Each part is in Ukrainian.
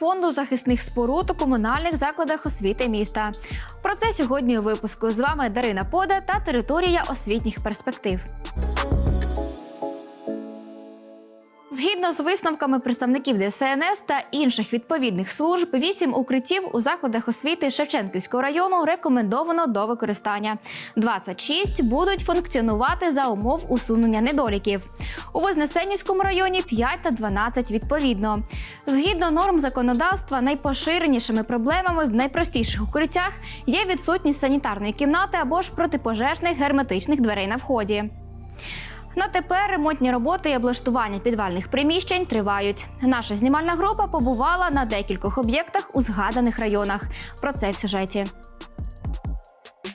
фонду захисних споруд у комунальних закладах освіти міста. Про це сьогодні у випуску з вами Дарина Пода та територія освітніх перспектив. Згідно з висновками представників ДСНС та інших відповідних служб, вісім укриттів у закладах освіти Шевченківського району рекомендовано до використання. 26 будуть функціонувати за умов усунення недоліків. У Вознесенівському районі 5 та 12 відповідно. Згідно норм законодавства, найпоширенішими проблемами в найпростіших укриттях є відсутність санітарної кімнати або ж протипожежних герметичних дверей на вході. На тепер ремонтні роботи і облаштування підвальних приміщень тривають. Наша знімальна група побувала на декількох об'єктах у згаданих районах. Про це в сюжеті.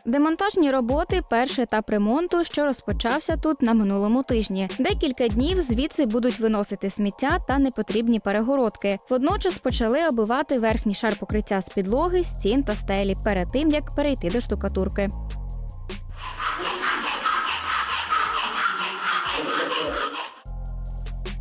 Демонтажні роботи перший етап ремонту, що розпочався тут на минулому тижні. Декілька днів звідси будуть виносити сміття та непотрібні перегородки. Водночас почали оббивати верхній шар покриття з підлоги, стін та стелі перед тим як перейти до штукатурки.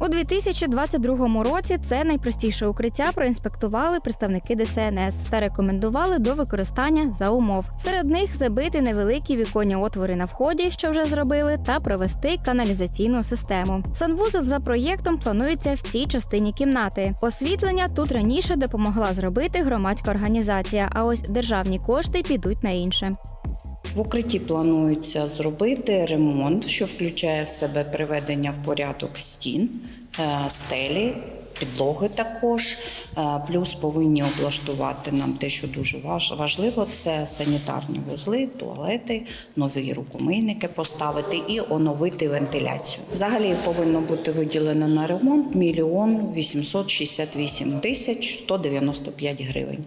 У 2022 році це найпростіше укриття проінспектували представники ДСНС та рекомендували до використання за умов. Серед них забити невеликі віконні отвори на вході, що вже зробили, та провести каналізаційну систему. Санвузол за проєктом планується в цій частині кімнати. Освітлення тут раніше допомогла зробити громадська організація. А ось державні кошти підуть на інше. В укритті планується зробити ремонт, що включає в себе приведення в порядок стін, е, стелі, підлоги також. Е, Плюс повинні облаштувати нам те, що дуже важ- важливо, це санітарні вузли, туалети, нові рукомийники поставити і оновити вентиляцію. Взагалі повинно бути виділено на ремонт мільйон 868 тисяч 195 гривень.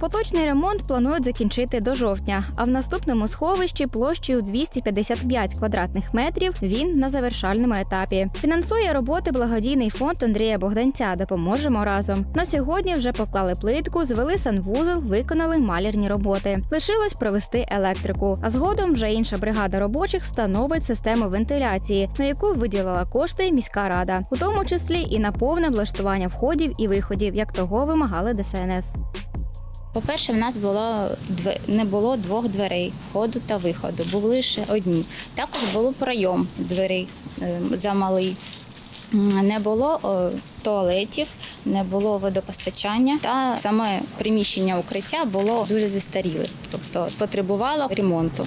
Поточний ремонт планують закінчити до жовтня. А в наступному сховищі площею 255 квадратних метрів він на завершальному етапі. Фінансує роботи благодійний фонд Андрія Богданця. Допоможемо разом. На сьогодні вже поклали плитку, звели санвузол, виконали малярні роботи. Лишилось провести електрику. А згодом вже інша бригада робочих встановить систему вентиляції, на яку виділила кошти міська рада, у тому числі і на повне влаштування входів і виходів, як того вимагали ДСНС. По-перше, в нас було не було двох дверей входу та виходу, були лише одні. Також був пройом дверей е, замалий. Не було туалетів, не було водопостачання, та саме приміщення укриття було дуже застаріле, тобто потребувало ремонту.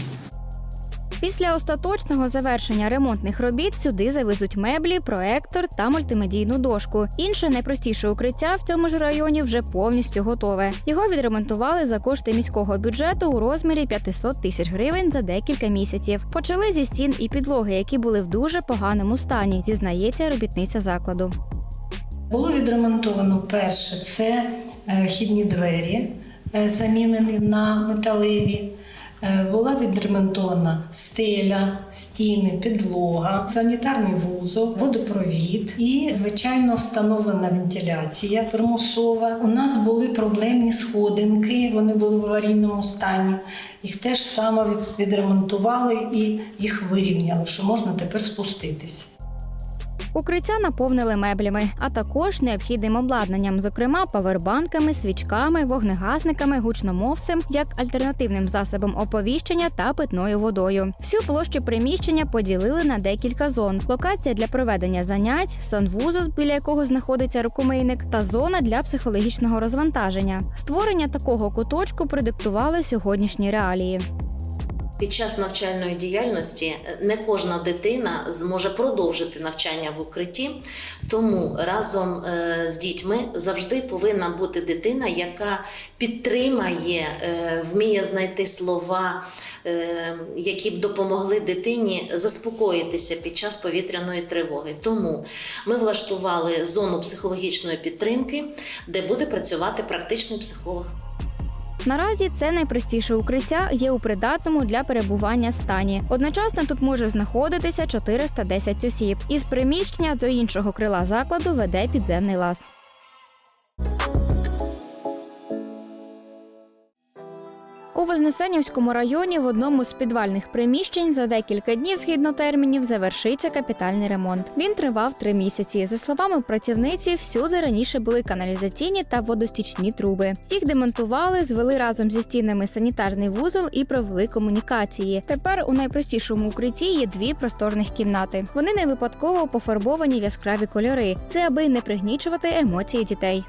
Після остаточного завершення ремонтних робіт сюди завезуть меблі, проектор та мультимедійну дошку. Інше найпростіше укриття в цьому ж районі вже повністю готове. Його відремонтували за кошти міського бюджету у розмірі 500 тисяч гривень за декілька місяців. Почали зі стін і підлоги, які були в дуже поганому стані, зізнається робітниця закладу. Було відремонтовано перше це е, вхідні двері, е, замінені на металеві. Е, Була відремонтована стеля, стіни, підлога, санітарний вузол, водопровід і, звичайно, встановлена вентиляція примусова. У нас були проблемні сходинки, вони були в аварійному стані. Їх теж саме відремонтували і їх вирівняли, що можна тепер спуститись. Укриття наповнили меблями, а також необхідним обладнанням, зокрема павербанками, свічками, вогнегасниками, гучномовцем, як альтернативним засобом оповіщення та питною водою. Всю площу приміщення поділили на декілька зон: локація для проведення занять, санвузол, біля якого знаходиться рукомийник, та зона для психологічного розвантаження. Створення такого куточку продиктували сьогоднішні реалії. Під час навчальної діяльності е, не кожна дитина зможе продовжити навчання в укритті, тому разом е, з дітьми завжди повинна бути дитина, яка підтримає, е, вміє знайти слова, які б допомогли дитині заспокоїтися під час повітряної тривоги. Тому ми влаштували зону психологічної підтримки, де буде працювати практичний психолог. Наразі це найпростіше укриття є у придатному для перебування стані. Одночасно тут може знаходитися 410 осіб. Із приміщення до іншого крила закладу веде підземний лаз. У Вознесенівському районі в одному з підвальних приміщень за декілька днів, згідно термінів, завершиться капітальний ремонт. Він тривав три місяці. За словами працівниці, всюди раніше були каналізаційні та водостічні труби. Їх демонтували, звели разом зі стінами санітарний вузол і провели комунікації. Тепер у найпростішому укритті є дві просторних кімнати. Вони не випадково пофарбовані в яскраві кольори. Це аби не пригнічувати емоції дітей.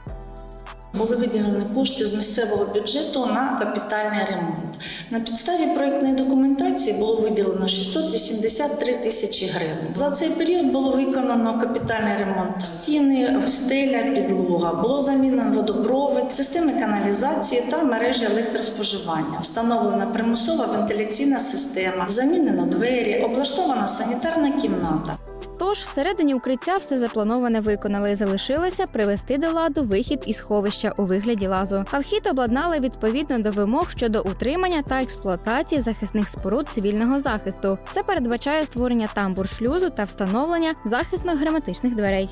Були виділені кошти з місцевого бюджету на капітальний ремонт. На підставі проєктної документації було виділено 683 тисячі гривень. За цей період було виконано капітальний ремонт стіни, стеля, підлога. Було замінено водопровід, системи каналізації та мережі електроспоживання. Встановлена примусова вентиляційна система, замінено двері, облаштована санітарна кімната. Тож всередині укриття все заплановане виконали. Залишилося привести до ладу вихід із сховища у вигляді лазу. А вхід обладнали відповідно до вимог щодо утримання та експлуатації захисних споруд цивільного захисту. Це передбачає створення тамбур шлюзу та встановлення захисно-герметичних дверей.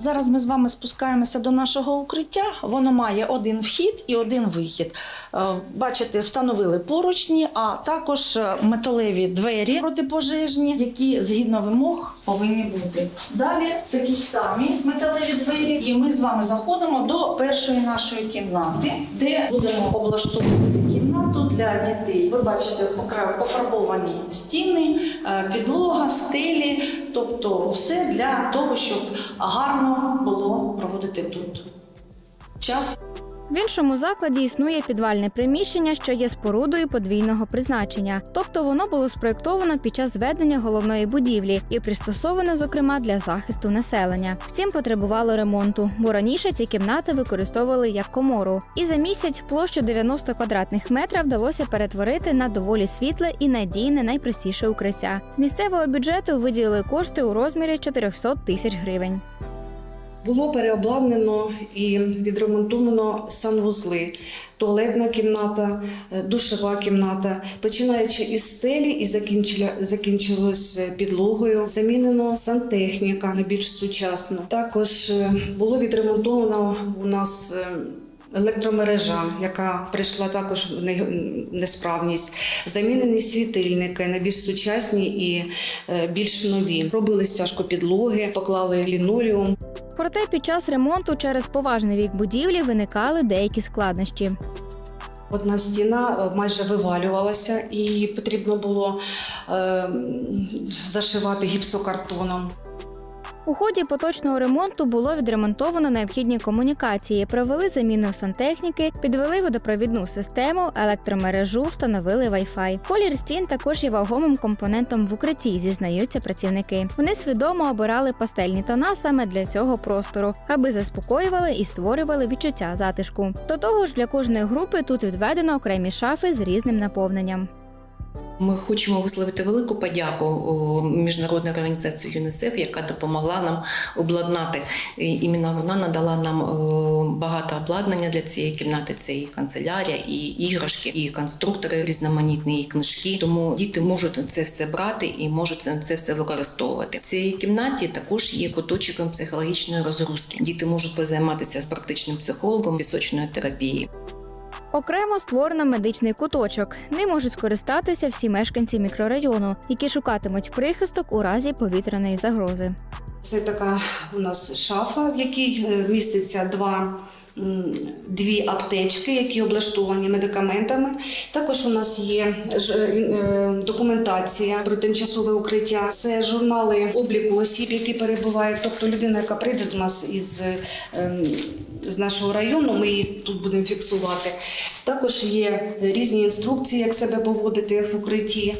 Зараз ми з вами спускаємося до нашого укриття. Воно має один вхід і один вихід. Е, Бачите, встановили поручні, а також е, металеві двері протипожежні, які згідно вимог повинні бути. Далі такі ж самі металеві двері, і ми з вами заходимо до першої нашої кімнати, де будемо облаштовувати кімнату для дітей. Ви бачите пофарбовані стіни, е, підлога, стелі, тобто все для того, щоб гарно було проводити тут час. В іншому закладі існує підвальне приміщення, що є спорудою подвійного призначення, тобто воно було спроєктовано під час зведення головної будівлі і пристосовано, зокрема, для захисту населення. Втім, потребувало ремонту, бо раніше ці кімнати використовували як комору. І за місяць площу 90 квадратних метрів вдалося перетворити на доволі світле і надійне найпростіше укриття. З місцевого бюджету виділили кошти у розмірі 400 тисяч гривень. Було переобладнано і відремонтовано санвузли, туалетна кімната, е, душова кімната, починаючи із стелі і закінчилось е, підлогою. Замінено сантехніка на більш сучасну. Також е, було відремонтовано у нас. Електромережа, яка прийшла також в несправність, замінені світильники на більш сучасні і більш нові. Робили стяжку підлоги, поклали лінолеум. Проте під час ремонту через поважний вік будівлі виникали деякі складнощі. Одна стіна е, майже вивалювалася, і потрібно було е, зашивати гіпсокартоном. У ході поточного ремонту було відремонтовано необхідні комунікації, провели заміну сантехніки, підвели водопровідну систему, електромережу, встановили Wi-Fi. Колір стін також є вагомим компонентом в укритті, зізнаються працівники. Вони свідомо обирали пастельні тона саме для цього простору, аби заспокоювали і створювали відчуття затишку. До того ж, для кожної групи тут відведено окремі шафи з різним наповненням. Ми хочемо висловити велику подяку міжнародній організації ЮНІСЕФ, яка допомогла нам обладнати. Іменно вона надала нам багато обладнання для цієї кімнати. Це і канцелярія, і іграшки, і конструктори різноманітні, і книжки. Тому діти можуть це все брати і можуть це все використовувати. В цій кімнаті також є куточком психологічної розгрузки. Діти можуть позайматися з практичним психологом пісочної терапії. Окремо створено медичний куточок. Ним можуть скористатися всі мешканці мікрорайону, які шукатимуть прихисток у разі повітряної загрози. Це така у нас шафа, в якій е, міститься два. Дві аптечки, які облаштовані медикаментами. Також у нас є ж- е, документація про тимчасове укриття. Це журнали обліку осіб, які перебувають. Тобто людина, яка прийде до нас із ем, з нашого району, ми її тут будемо фіксувати. Також є різні інструкції, як себе поводити в укритті.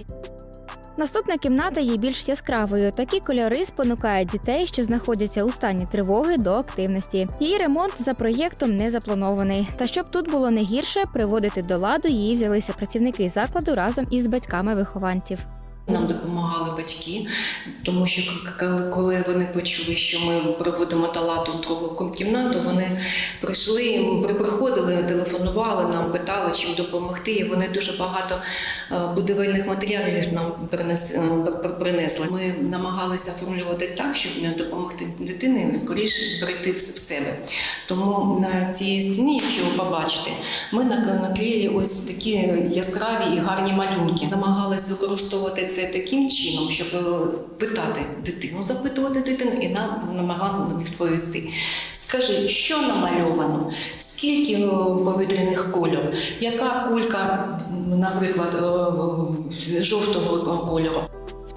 Наступна кімната є більш яскравою. Такі кольори спонукають дітей, що знаходяться у стані тривоги до активності. Її ремонт за проєктом не запланований. Та щоб тут було не гірше, приводити до ладу її взялися працівники закладу разом із батьками вихованців. Нам допомагали батьки, тому що коли, вони почули, що ми проводимо талату в другу кімнату, вони прийшли, при- приходили, телефонували нам, питали, чим допомогти. І вони дуже багато е, будівельних матеріалів нам е, пр- пр- принесли. Ми намагалися оформлювати так, щоб не допомогти дитині скоріше прийти в себе. Тому на цій стіні, якщо ви побачите, ми нак- наклеїли ось такі яскраві і гарні малюнки. Намагалися використовувати це таким чином, щоб е, питати дитину, запитувати дитину, і нам намагала відповісти. Скажи, що намальовано? Скільки е, повітряних кольорів, Яка кулька, наприклад, е, жовтого кольору?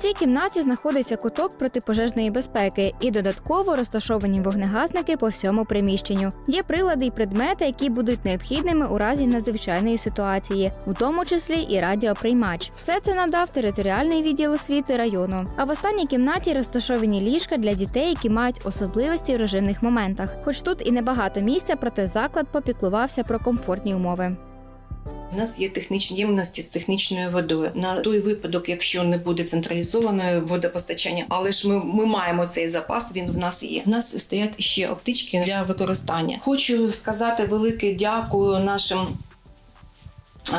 Цій кімнаті знаходиться куток протипожежної безпеки і додатково розташовані вогнегасники по всьому приміщенню. Є прилади й предмети, які будуть необхідними у разі надзвичайної ситуації, у тому числі і радіоприймач. Все це надав територіальний відділ освіти району. А в останній кімнаті розташовані ліжка для дітей, які мають особливості в режимних моментах. Хоч тут і небагато місця, проте заклад попіклувався про комфортні умови. У нас є технічні ємності з технічною водою. На той випадок, якщо не буде централізоване водопостачання, але ж ми, ми маємо цей запас. Він в нас є. У нас стоять ще оптички для використання. Хочу сказати велике дякую нашим. Е,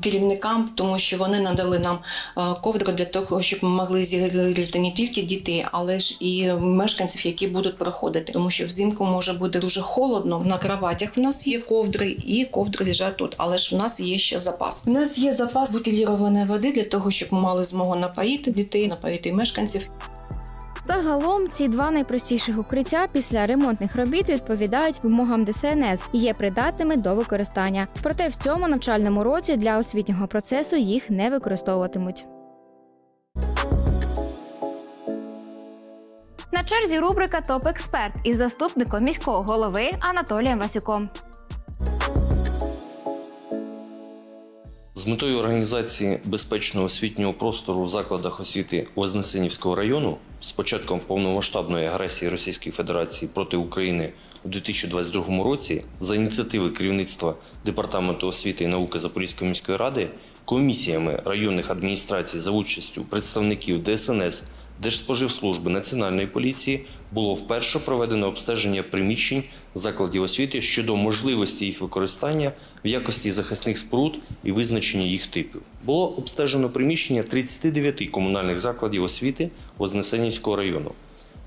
Керівникам, тому що вони надали нам е, ковдру для того, щоб ми могли зігріти не тільки дітей, але ж і мешканців, які будуть проходити. Тому що взимку може бути дуже холодно. На кроватях в нас є ковдри, і ковдри лежать тут. Але ж в нас є ще запас. У нас є запас бутилірованої води для того, щоб ми мали змогу напоїти дітей, напоїти мешканців. Загалом ці два найпростіших укриття після ремонтних робіт відповідають вимогам ДСНС і є придатними до використання. Проте в цьому навчальному році для освітнього процесу їх не використовуватимуть. На черзі рубрика Топ Експерт із заступником міського голови Анатолієм Васюком. З метою організації безпечного освітнього простору в закладах освіти Вознесенівського району з початком повномасштабної агресії Російської Федерації проти України у 2022 році за ініціативи керівництва Департаменту освіти і науки Запорізької міської ради комісіями районних адміністрацій за участю представників ДСНС, Держспоживслужби Національної поліції було вперше проведено обстеження приміщень закладів освіти щодо можливості їх використання в якості захисних споруд і визначення їх типів. Було обстежено приміщення 39 комунальних закладів освіти Вознесенівського району.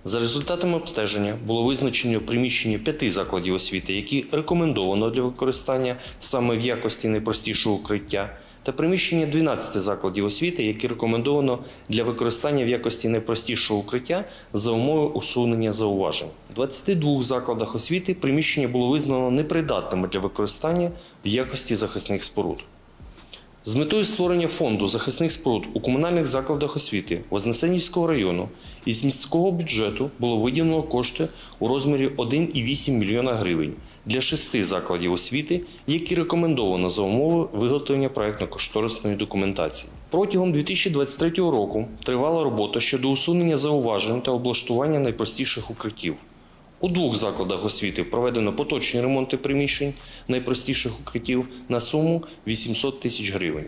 За результатами обстеження було визначено приміщення п'яти закладів освіти, які рекомендовано для використання саме в якості найпростішого укриття, та приміщення 12 закладів освіти, які рекомендовано для використання в якості найпростішого укриття за умови усунення зауважень. У 22 закладах освіти приміщення було визнано непридатними для використання в якості захисних споруд. З метою створення фонду захисних споруд у комунальних закладах освіти Вознесенівського району із міського бюджету було виділено кошти у розмірі 1,8 мільйона гривень для шести закладів освіти, які рекомендовано за умови виготовлення проектно-кошторисної документації. Протягом 2023 року тривала робота щодо усунення зауважень та облаштування найпростіших укриттів. У двох закладах освіти проведено поточні ремонти приміщень найпростіших укриттів на суму 800 тисяч гривень.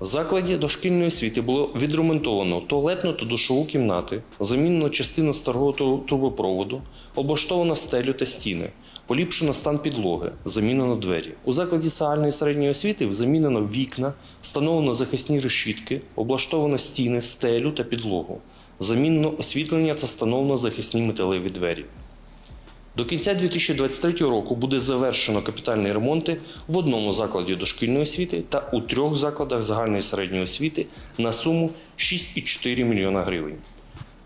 В закладі дошкільної освіти було відремонтовано туалетну та душову кімнати, замінено частину старого трубопроводу, облаштовано стелю та стіни, поліпшено стан підлоги, замінено двері. У закладі загальної середньої освіти замінено вікна, встановлено захисні решітки, облаштовано стіни, стелю та підлогу, замінено освітлення та встановлено захисні металеві двері. До кінця 2023 року буде завершено капітальні ремонти в одному закладі дошкільної освіти та у трьох закладах загальної середньої освіти на суму 6,4 мільйона гривень.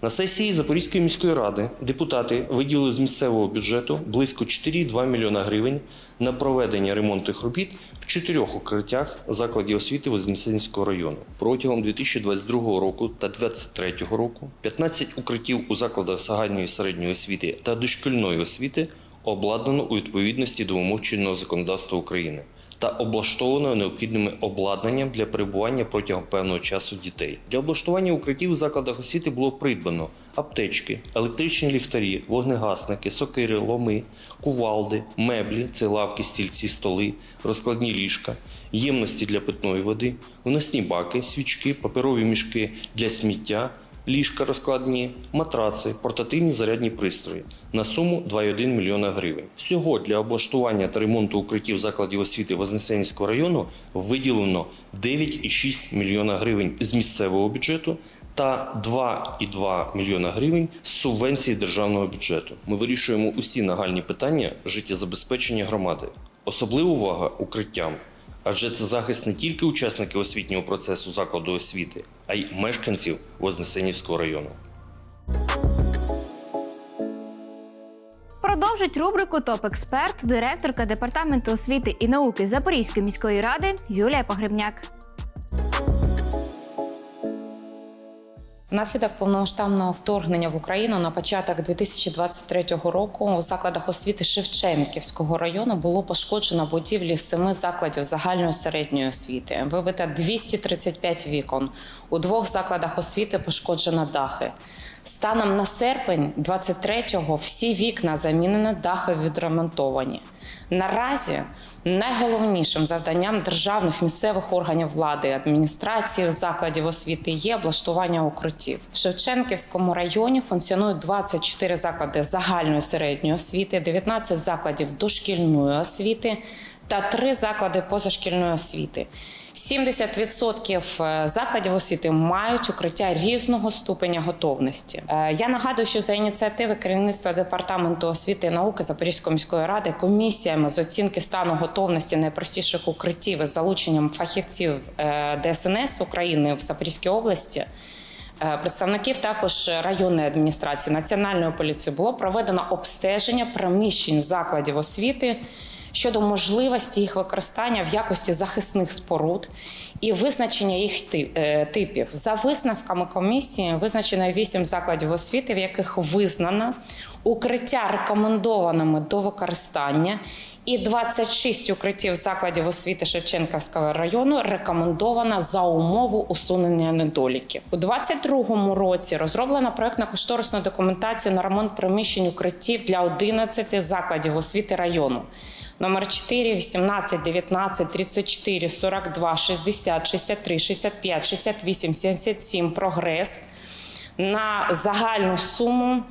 На сесії Запорізької міської ради депутати виділили з місцевого бюджету близько 4,2 мільйона гривень на проведення ремонтних робіт в чотирьох укриттях закладів освіти Вознесенського району. Протягом 2022 року та 2023 року 15 укриттів у закладах загальної середньої освіти та дошкільної освіти обладнано у відповідності до вимог чинного законодавства України. Та облаштовано необхідними обладнанням для перебування протягом певного часу дітей. Для облаштування укриттів у закладах освіти було придбано аптечки, електричні ліхтарі, вогнегасники, сокири, ломи, кувалди, меблі це лавки, стільці, столи, розкладні ліжка, ємності для питної води, виносні баки, свічки, паперові мішки для сміття. Ліжка розкладні, матраци, портативні зарядні пристрої на суму 2,1 мільйона гривень. Всього для облаштування та ремонту укриттів закладів освіти Вознесенського району виділено 9,6 мільйона гривень з місцевого бюджету та 2,2 мільйона гривень з субвенції державного бюджету. Ми вирішуємо усі нагальні питання життєзабезпечення громади. Особлива увага укриттям. Адже це захист не тільки учасників освітнього процесу закладу освіти, а й мешканців Вознесенівського району. Продовжить рубрику Топ-експерт директорка департаменту освіти і науки Запорізької міської ради Юлія Погребняк. Внаслідок повномасштабного вторгнення в Україну на початок 2023 року у закладах освіти Шевченківського району було пошкоджено будівлі семи закладів загальної середньої освіти. Вибито 235 вікон. У двох закладах освіти пошкоджено дахи. Станом на серпень 23-го всі вікна замінені, дахи відремонтовані. Наразі Найголовнішим завданням державних місцевих органів влади, адміністрації, закладів освіти є облаштування укриттів. В Шевченківському районі функціонують 24 заклади загальної середньої освіти, 19 закладів дошкільної освіти та 3 заклади позашкільної освіти. 70% закладів освіти мають укриття різного ступеня готовності. Е, Я нагадую, що за ініціативи керівництва департаменту освіти і науки Запорізької міської ради комісіями з оцінки стану готовності найпростіших укриттів із залученням фахівців е, ДСНС України в Запорізькій області. е, Представників також районної адміністрації національної поліції було проведено обстеження приміщень закладів освіти щодо можливості їх використання в якості захисних споруд і визначення їх е, типів. За висновками комісії визначено 8 закладів освіти, в яких визнано укриття рекомендованими до використання, і 26 укриттів закладів освіти Шевченківського району рекомендовано за умову усунення недоліків. У 2022 році розроблена проектно-кошторисна документація на ремонт приміщень укриттів для 11 закладів освіти району. Номер 4, 18, 19, 34, 42, 60, 63, 65, 68, 77 прогрес на загальну суму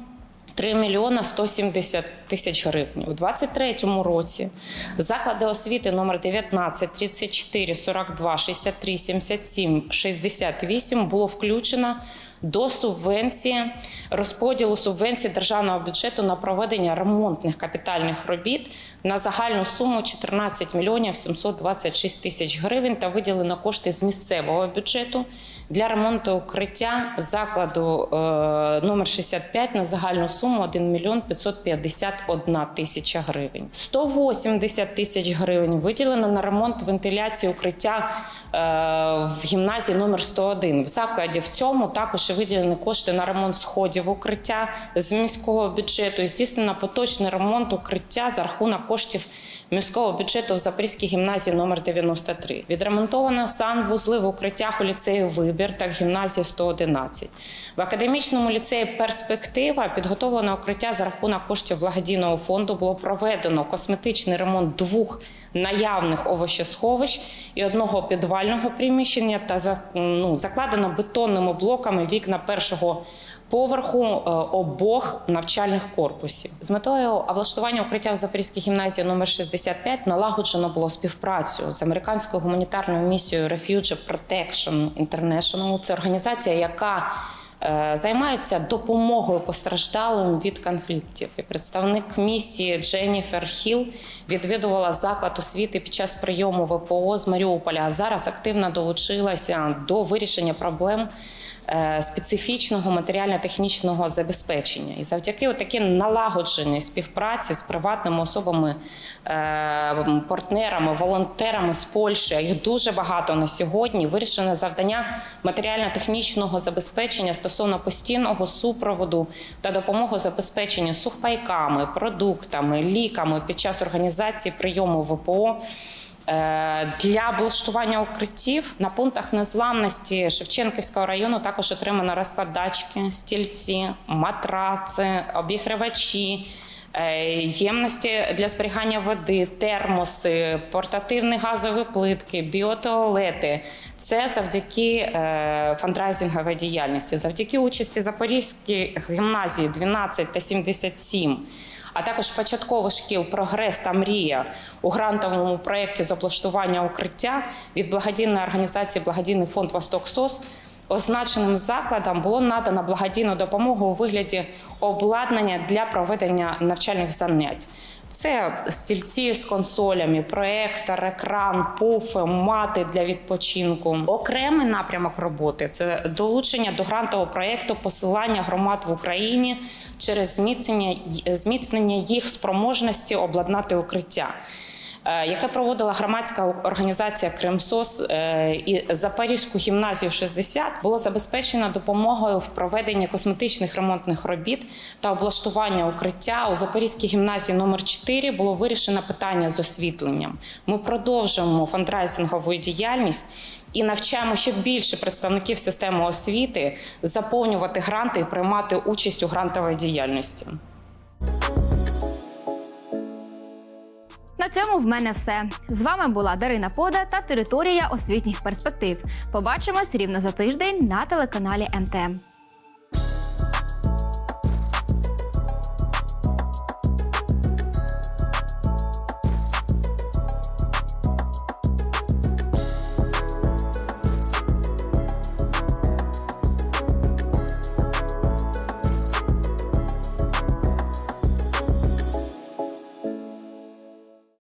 3 мільйона 170 тисяч гривень. У 23-му році заклади освіти номер 19, 34, 42, 63, 77, 68 було включено до субвенції розподілу субвенції державного бюджету на проведення ремонтних капітальних робіт на загальну суму 14 мільйонів 726 тисяч гривень та виділено кошти з місцевого бюджету для ремонту укриття закладу е, номер 65 на загальну суму 1 мільйон 551 тисяча гривень. 180 тисяч гривень виділено на ремонт вентиляції укриття е, в гімназії номер 101. В закладі в цьому також виділені кошти на ремонт сходів укриття з міського бюджету. І здійснено поточний ремонт укриття за рахунок коштів міського бюджету в Запорізькій гімназії номер 93. Відремонтовано санвузли в укриттях у ліцеї Вибір та гімназії 111. В академічному ліцеї Перспектива підготовлено укриття за рахунок коштів благодійного фонду. Було проведено косметичний ремонт двох наявних овощесховищ і одного підвального приміщення та ну, закладено бетонними блоками вікна першого поверху е, обох навчальних корпусів. З метою облаштування укриття в Запорізькій гімназії номер 65 налагоджено було співпрацю з американською гуманітарною місією Refugee Protection International. Це організація, яка е, Займається допомогою постраждалим від конфліктів. І представник місії Дженніфер Хіл відвідувала заклад освіти під час прийому ВПО з Маріуполя. А зараз активно долучилася до вирішення проблем специфічного матеріально-технічного забезпечення. І завдяки такій налагодженій співпраці з приватними особами, е, партнерами, волонтерами з Польщі, їх дуже багато на сьогодні. Вирішено завдання матеріально-технічного забезпечення стосовно постійного супроводу та допомоги забезпечення сухпайками, продуктами, ліками під час організації прийому ВПО Е, Для облаштування укриттів на пунктах незламності Шевченківського району також отримано розкладачки, стільці, матраци, обігрівачі. е, Ємності для зберігання води, термоси, портативні газові плитки, біотуалети. Це завдяки е, фандрайзинговій діяльності, завдяки участі Запорізької гімназії 12 та 77 а також початкових шкіл Прогрес та Мрія у грантовому проєкті з облаштування укриття від благодійної організації Благодійний фонд Восток СОС. Означеним закладам було надано благодійну допомогу у вигляді обладнання для проведення навчальних занять. Це стільці з консолями, проектор, екран, пуфи, мати для відпочинку. Окремий напрямок роботи це долучення до грантового проєкту посилання громад в Україні через зміцнення, зміцнення їх спроможності обладнати укриття. Е, Яке проводила громадська організація Кримсос е, і Запорізьку гімназію 60, було забезпечено допомогою в проведенні косметичних ремонтних робіт та облаштування укриття у Запорізькій гімназії номер 4 було вирішено питання з освітленням. Ми продовжуємо фандрайзингову діяльність і навчаємо ще більше представників системи освіти заповнювати гранти і приймати участь у грантовій діяльності. На цьому в мене все. З вами була Дарина Пода та територія освітніх перспектив. Побачимось рівно за тиждень на телеканалі МТМ.